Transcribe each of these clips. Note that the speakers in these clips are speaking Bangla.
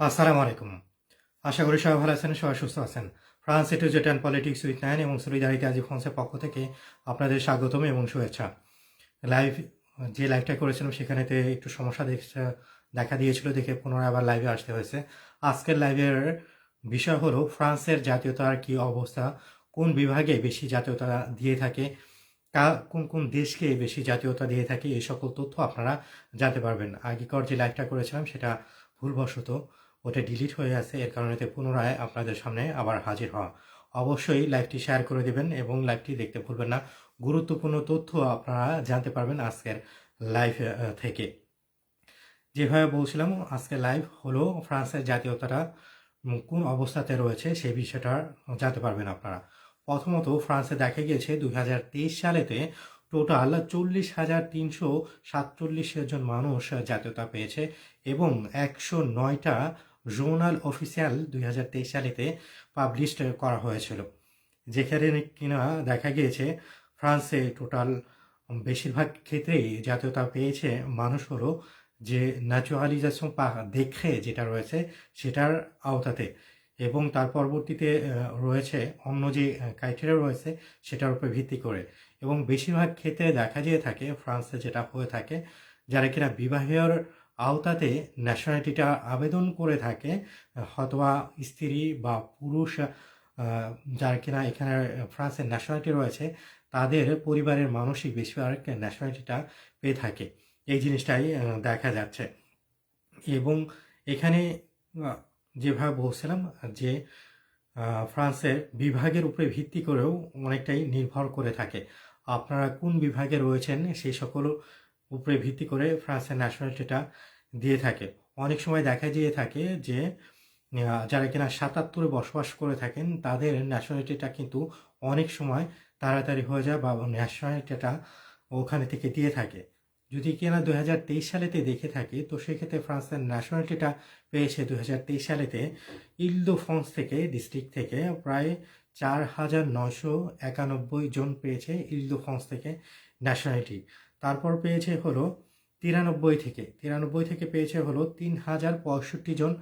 আসসালামু আলাইকুম। আশা করি সবাই ভালো আছেন, সবাই সুস্থ আছেন। ফ্রান্স এটু জেটান পলিটিক্স উইথ নাইন এবং সলিদারিটি আজি ফ্রান্সের পক্ষ থেকে আপনাদের স্বাগতম এবং শুভেচ্ছা। লাইভ যে লাইভটা করেছিলাম সেখানেতে একটু সমস্যা দেখা দিয়েছিল, দেখে পুনরায় আবার লাইভে আসতে হয়েছে। আজকের লাইভের বিষয় হলো ফ্রান্সের জাতীয়তার কি অবস্থা, কোন বিভাগে বেশি জাতীয়তা দিয়ে থাকে কোন কোন দেশকে বেশি জাতীয়তা দিয়ে থাকে, এই সকল তথ্য আপনারা জানতে পারবেন। আগেকার যে লাইভটা করেছিলাম সেটা ভুলবশত ওটা ডিলিট হয়ে আছে, এর কারণে পুনরায় আপনাদের সামনে আবার হাজির হওয়া। অবশ্যই লাইভটি শেয়ার করে দেবেন এবং লাইভটি দেখতে ভুলবেন না। গুরুত্বপূর্ণ তথ্য আপনারা জানতে পারবেন আজকের লাইভ থেকে। যেভাবে বলছিলাম আজকের লাইভ হলো ফ্রান্সের জাতীয়তাটা কোন অবস্থাতে রয়েছে সেই বিষয়টা জানতে পারবেন আপনারা। প্রথমত, ফ্রান্সে দেখা গিয়েছে দুই হাজার তেইশ সালেতে টোটাল চল্লিশ হাজার তিনশো সাতচল্লিশ জন মানুষ জাতীয়তা পেয়েছে এবং একশো নয়টা জোনাল অফিসিয়াল দুই হাজার তেইশ সালেতে পাবলিশ করা হয়েছিল, যেখানে কিনা দেখা গিয়েছে ফ্রান্সে টোটাল বেশিরভাগ ক্ষেত্রেই জাতীয়তা পেয়েছে মানুষ হলো যে ন্যাচুরালিজেশন পা দেখে যেটা রয়েছে সেটার আওতাতে এবং তার পরবর্তীতে রয়েছে অন্য যে ক্রাইটেরিয়া রয়েছে সেটার উপর ভিত্তি করে এবং বেশিরভাগ ক্ষেত্রে দেখা যেয়ে থাকে, ফ্রান্সে যেটা হয়ে থাকে, যারা কিনা বিবাহের আওতাতে ন্যাশনালিটিটা আবেদন করে থাকে হতবা স্ত্রী বা পুরুষ যার কিনা এখানে ফ্রান্সের ন্যাশনালিটি রয়েছে, তাদের পরিবারের মানসিক বেশিরভাগ ন্যাশনালিটিটা পেয়ে থাকে। এই জিনিসটাই দেখা যাচ্ছে। এবং এখানে যেভাবে বলছিলাম যে ফ্রান্সের বিভাগের উপরে ভিত্তি করেও অনেকটাই নির্ভর করে থাকে। আপনারা কোন বিভাগে রয়েছেন সেই সকল উপরে ভিত্তি করে ফ্রান্সের ন্যাশনালিটিটা দিয়ে থাকে। অনেক সময় দেখা গিয়ে থাকে যে যারা কিনা সাতাত্তরে বসবাস করে থাকেন, তাদের ন্যাশনালিটিটা কিন্তু অনেক সময় তাড়াতাড়ি হয়ে যায় বা ন্যাশনালিটিটা ওখানে থেকে দিয়ে থাকে। যদি কিনা দু হাজার তেইশ সালেতে দেখে থাকি, তো সেক্ষেত্রে ফ্রান্সের ন্যাশনালিটিটা পেয়েছে দু হাজার তেইশ সালেতে ইলদো ফ্রান্স থেকে ডিস্ট্রিক্ট থেকে প্রায় চার হাজার নয়শো একানব্বই জন পেয়েছে ইলদো থেকে ন্যাশনালিটি তারপর পেয়েছে হলো তিরানব্বই থেকে। তিরানব্বই থেকে পেয়েছে হলো তিন হাজার পঁয়ষট্টি জন।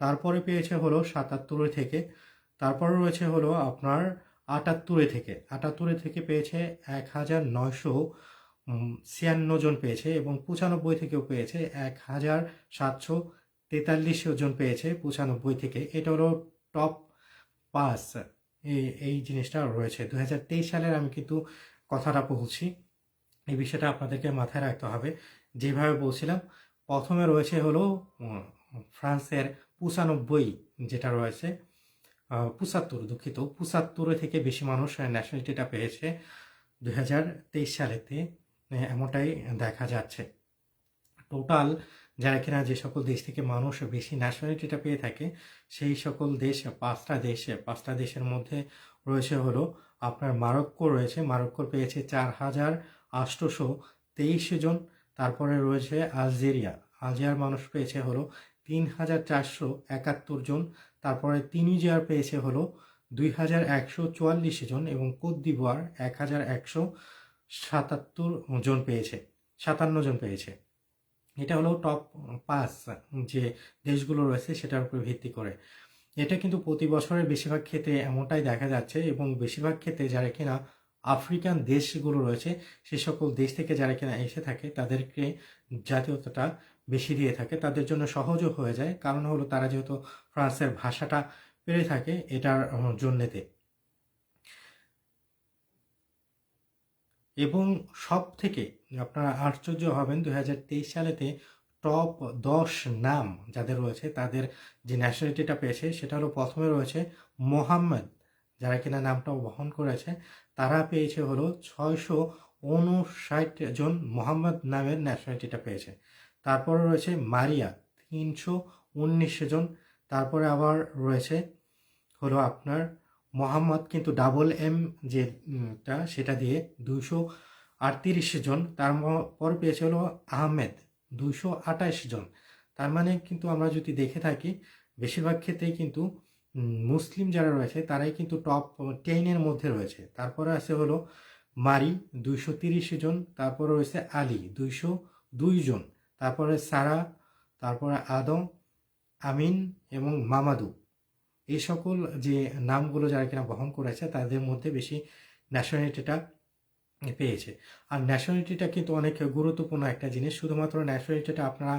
তারপরে পেয়েছে হলো সাতাত্তরে থেকে। তারপরে রয়েছে হলো আপনার আটাত্তরে থেকে। আটাত্তরে থেকে পেয়েছে এক হাজার নয়শো ছিয়ান্ন জন পেয়েছে এবং পঁচানব্বই থেকেও পেয়েছে এক হাজার সাতশো তেতাল্লিশ জন পেয়েছে পঁচানব্বই থেকে। এটা হলো টপ পাস এই জিনিসটা রয়েছে। দু হাজার তেইশ সালের আমি কিন্তু কথাটা বলছি। এই বিষয়টা আপনাদেরকে মাথায় রাখতে হবে। যেভাবে বলছিলাম, প্রথমে রয়েছে হলো ফ্রান্সের পঁচানব্বই যেটা রয়েছে পঁচাত্তর, দুঃখিত। পঁচাত্তরে থেকে বেশি মানুষ ন্যাশনালিটিটা পেয়েছে দু হাজার তেইশ সালেতে। এমনটাই দেখা যাচ্ছে। টোটাল যারা কিনা যে সকল দেশ থেকে মানুষ বেশি ন্যাশনালিটিটা পেয়ে থাকে, সেই সকল দেশ, পাঁচটা দেশে, পাঁচটা দেশের মধ্যে রয়েছে হলো আপনার মারক্কো রয়েছে। মারক্কোর পেয়েছে চার হাজার আটশোশো তেইশ জন। তারপরে রয়েছে আলজেরিয়া। আলজেরিয়ার মানুষ পেয়েছে হলো তিন হাজার চারশো একাত্তর জন। তারপরে তিনিজিয়ার পেয়েছে হলো দুই হাজার একশো চুয়াল্লিশ জন এবং কোত দিবোয়ার এক হাজার একশো সাতাত্তর জন পেয়েছে, সাতান্ন জন পেয়েছে। এটা হলো টপ পাঁচ যে দেশগুলো রয়েছে সেটার উপর ভিত্তি করে। এটা কিন্তু প্রতি বছরের বেশিরভাগ ক্ষেত্রে এমনটাই দেখা যাচ্ছে এবং বেশিরভাগ ক্ষেত্রে যারা কিনা আফ্রিকান দেশগুলো রয়েছে, সে সকল দেশ থেকে যারা কিনা এসে থাকে, তাদেরকে জাতীয়তাটা বেশি দিয়ে থাকে। তাদের জন্য সহজও হয়ে যায়। কারণ হলো তারা যেহেতু ফ্রান্সের ভাষাটা পেরে থাকে, এটার জন্যেতে। এবং সব থেকে আপনারা আশ্চর্য হবেন দু হাজার তেইশ সালেতে টপ দশ নাম যাদের রয়েছে, তাদের যে ন্যাশনালিটিটা পেয়েছে সেটা হলো প্রথমে রয়েছে মোহাম্মদ, যারা কিনা নামটা বহন করেছে, তারা পেয়েছে হলো ছয়শো উনষাট জন মোহাম্মদ নামের ন্যাশনালিটিটা পেয়েছে। তারপরে রয়েছে মারিয়া, তিনশো উনিশ জন। তারপরে আবার রয়েছে হলো আপনার মোহাম্মদ কিন্তু ডাবল এম যে উম, টা সেটা দিয়ে দুশো আটত্রিশ জন তার পর পেয়েছে হলো আহমেদ দুইশো আঠাশ জন। তার মানে কিন্তু আমরা যদি দেখে থাকি বেশিরভাগ ক্ষেত্রেই কিন্তু মুসলিম যারা রয়েছে তারাই কিন্তু টপ টেনের মধ্যে রয়েছে। তারপরে আছে হলো মারি দুইশো তিরিশ জন তারপরে রয়েছে আলী দুইশো দুই জন। তারপরে সারা তারপরে আদম আমিন এবং মামাদু। এই সকল যে নামগুলো যারা কিনা বহন করেছে, তাদের মধ্যে বেশি ন্যাশনালিটিটা পেয়েছে। আর ন্যাশনালিটিটা কিন্তু অনেক গুরুত্বপূর্ণ একটা জিনিস। শুধুমাত্র ন্যাশনালিটিটা আপনারা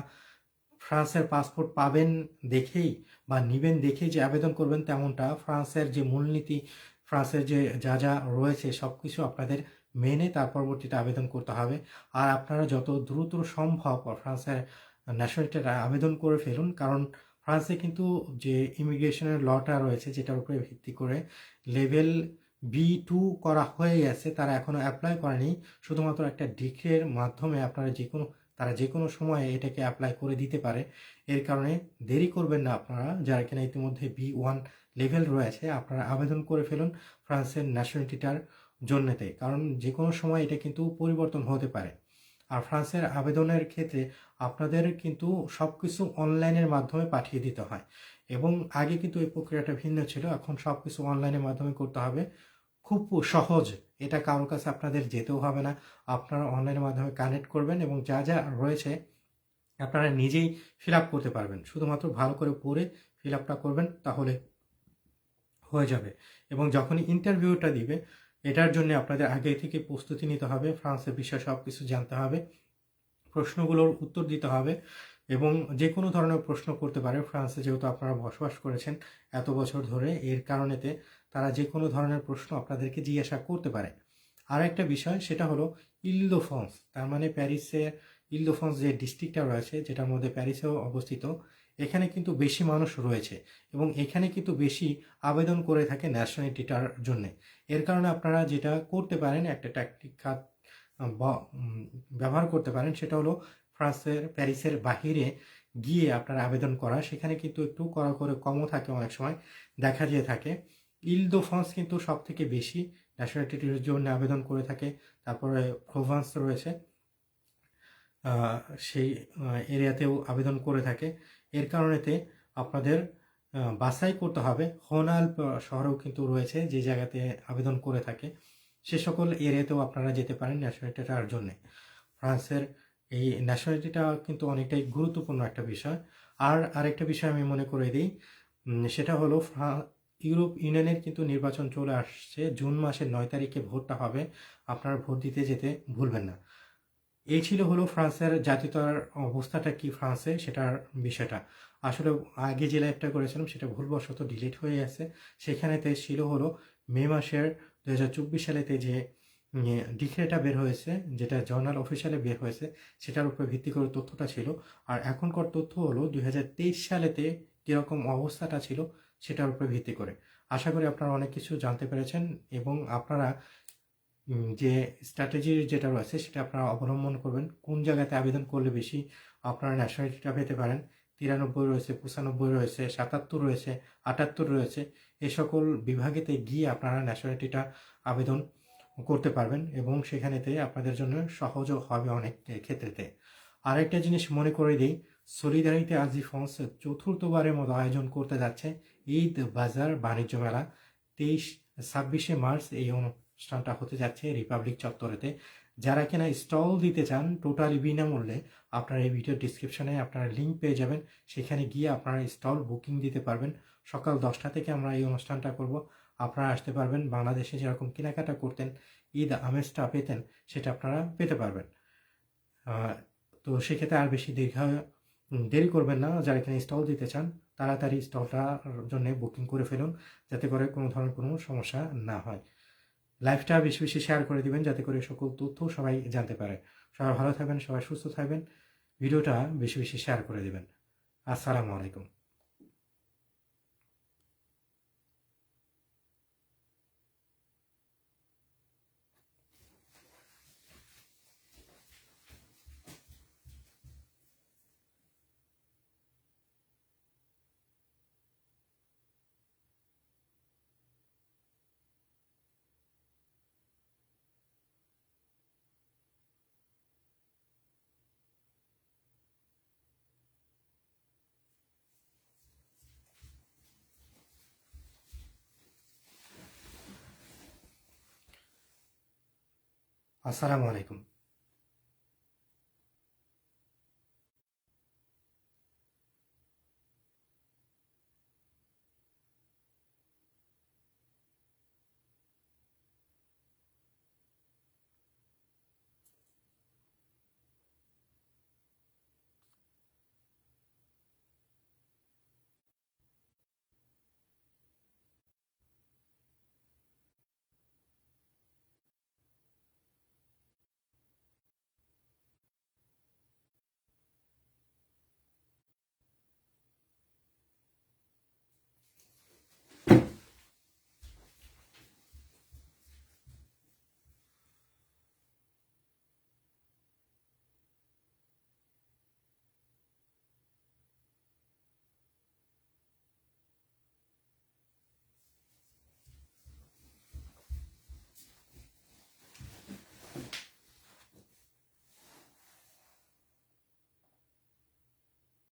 ফ্রান্সের পাসপোর্ট পাবেন দেখেই বা নিবেন দেখেই যে আবেদন করবেন তেমনটা। ফ্রান্সের যে মূলনীতি, ফ্রান্সের যে যা যা রয়েছে সব কিছু আপনাদের মেনে তার পরবর্তীতে আবেদন করতে হবে। আর আপনারা যত দ্রুত সম্ভব ফ্রান্সের ন্যাশনালিটিটা আবেদন করে ফেলুন, কারণ ফ্রান্সে কিন্তু যে ইমিগ্রেশনের লটা রয়েছে, যেটার উপরে ভিত্তি করে লেভেল বি টু করা হয়ে গেছে, তারা এখনও অ্যাপ্লাই করেনি। শুধুমাত্র একটা ডিগ্রির মাধ্যমে আপনারা যে কোনো, তারা যে কোনো সময়ে এটাকে অ্যাপ্লাই করে দিতে পারে। এর কারণে দেরি করবেন না আপনারা, যারা কিনা ইতিমধ্যে বি ওয়ান লেভেল রয়েছে, আপনারা আবেদন করে ফেলুন ফ্রান্সের ন্যাশনালিটিটার জন্যতে। কারণ যে কোনো সময় এটা কিন্তু পরিবর্তন হতে পারে। আর ফ্রান্সের আবেদনের ক্ষেত্রে আপনাদের কিন্তু সব কিছু অনলাইনের মাধ্যমে পাঠিয়ে দিতে হয়। এবং আগে কিন্তু এই প্রক্রিয়াটা ভিন্ন ছিল, এখন সব কিছু অনলাইনের মাধ্যমে করতে হবে। খুব সহজ, এটা কারোর কাছে আপনাদের যেতেও হবে না। আপনারা অনলাইনের মাধ্যমে কানেক্ট করবেন এবং যা যা রয়েছে আপনারা নিজেই ফিল আপ করতে পারবেন। শুধুমাত্র ভালো করে পড়ে ফিল আপটা করবেন, তাহলে হয়ে যাবে। এবং যখনই ইন্টারভিউটা দিবে এটার জন্য আপনাদের আগে থেকে প্রস্তুতি নিতে হবে, ফ্রান্সের বিষয়ে সব কিছু জানতে হবে, প্রশ্নগুলোর উত্তর দিতে হবে এবং যে কোনো ধরনের প্রশ্ন করতে পারে। ফ্রান্সে যেহেতু আপনারা বসবাস করেছেন এত বছর ধরে, এর কারণেতে তারা যে কোনো ধরনের প্রশ্ন আপনাদেরকে জিজ্ঞাসা করতে পারে। আর একটা বিষয়, সেটা হলো ইলদোফন্স তার মানে প্যারিসে ইলদোফন্স যে ডিস্ট্রিক্টটা রয়েছে, যেটার মধ্যে প্যারিসেও অবস্থিত এখানে কিন্তু বেশি মানুষ রয়েছে এবং এখানে কিন্তু বেশি আবেদন করে থাকে ন্যাশনালিটিটার জন্য। এর কারণে আপনারা যেটা করতে পারেন, একটা ট্যাকটিক খাত ব্যবহার করতে পারেন, সেটা হলো ফ্রান্সের, প্যারিসের বাহিরে গিয়ে আপনারা আবেদন করা। সেখানে কিন্তু একটু কড়া করে কমও থাকে অনেক সময়, দেখা যেয়ে থাকে। ইলদো ফ্রান্স কিন্তু সব থেকে বেশি ন্যাশনালিটির জন্য আবেদন করে থাকে। তারপরে প্রোভান্স রয়েছে। সেই এরিয়াতেও আবেদন করে থাকে। এর কারণেতে আপনাদের বাছাই করতে হবে। হোনাল শহরেও কিন্তু রয়েছে যে জায়গাতে আবেদন করে থাকে। সে সকল এরিয়াতেও আপনারা যেতে পারেন ন্যাশনালিটিটার জন্যে। ফ্রান্সের এই ন্যাশনালিটিটা কিন্তু অনেকটাই গুরুত্বপূর্ণ একটা বিষয়। আর আরেকটা বিষয় আমি মনে করে দিই সেটা হলো ইউরোপ ইউনিয়নের কিন্তু নির্বাচন চলে আসছে। জুন মাসের নয় তারিখে ভোটটা হবে। আপনারা ভোট দিতে যেতে ভুলবেন না। এই ছিল হলো ফ্রান্সের জাতীয়তার অবস্থাটা কি ফ্রান্সে? সেটার বিষয়টা। আসলে আগে যে লাইভটা করেছিলাম, সেটা ভুলবশত ডিলিট হয়ে গেছে। সেখানেতে ছিল হলো মে মাসের দু হাজার চব্বিশ সালেতে যে ডিক্রেটা বের হয়েছে, যেটা জার্নাল অফিসিয়ালে বের হয়েছে, সেটার উপরে ভিত্তি করে তথ্যটা ছিল। আর এখনকার তথ্য হলো দুই হাজার তেইশ সালেতে কীরকম অবস্থাটা ছিল, সেটার উপরে ভিত্তি করে। আশা করি আপনারা অনেক কিছু জানতে পেরেছেন এবং আপনারা যে স্ট্র্যাটেজি যেটা রয়েছে, সেটা আপনারা অবলম্বন করবেন। কোন জায়গাতে আবেদন করলে বেশি আপনারা ন্যাশনালিটিটা পেতে পারেন? তিরানব্বই রয়েছে, পঁচানব্বই রয়েছে, সাতাত্তর রয়েছে, আটাত্তর রয়েছে, এ সকল বিভাগেতে গিয়ে আপনারা ন্যাশনালিটিটা আবেদন করতে পারবেন এবং সেখানেতে আপনাদের জন্য সহজও হবে অনেক ক্ষেত্রেতে। আরেকটা জিনিস মনে করে দিই, সলিদারিতে আজি ফন্স চতুর্থবারের মতো আয়োজন করতে যাচ্ছে, ঈদ বাজার বাণিজ্য মেলা, তেইশ, ছাব্বিশে মার্চ এই অনুষ্ঠানটা হতে যাচ্ছে রিপাবলিক চত্বরেতে। যারা কিনা স্টল দিতে চান টোটালি বিনামূল্যে, আপনারা এই ভিডিও ডিসক্রিপশনে আপনারা লিঙ্ক পেয়ে যাবেন। সেখানে গিয়ে আপনারা স্টল বুকিং দিতে পারবেন। সকাল দশটা থেকে আমরা এই অনুষ্ঠানটা করব। আপনারা আসতে পারবেন, বাংলাদেশে যেরকম কেনাকাটা করতেন, ঈদ আমেজটা পেতেন, সেটা আপনারা পেতে পারবেন। তো সেক্ষেত্রে আর বেশি দীর্ঘ দেরি করবেন না। যারা এখানে স্টল দিতে চান, তাড়াতাড়ি স্টলটার জন্য বুকিং করে ফেলুন, যাতে করে কোনো ধরনের কোনো সমস্যা না হয়। লাইভটা বেশি বেশি শেয়ার করে দিবেন যাতে করে সকল তথ্য সবাই জানতে পারে। সবাই ভালো থাকবেন, সবাই সুস্থ থাকবেন। ভিডিওটা বেশি বেশি শেয়ার করে দিবেন। আসসালামু আলাইকুম। আসসালামু আলাইকুম।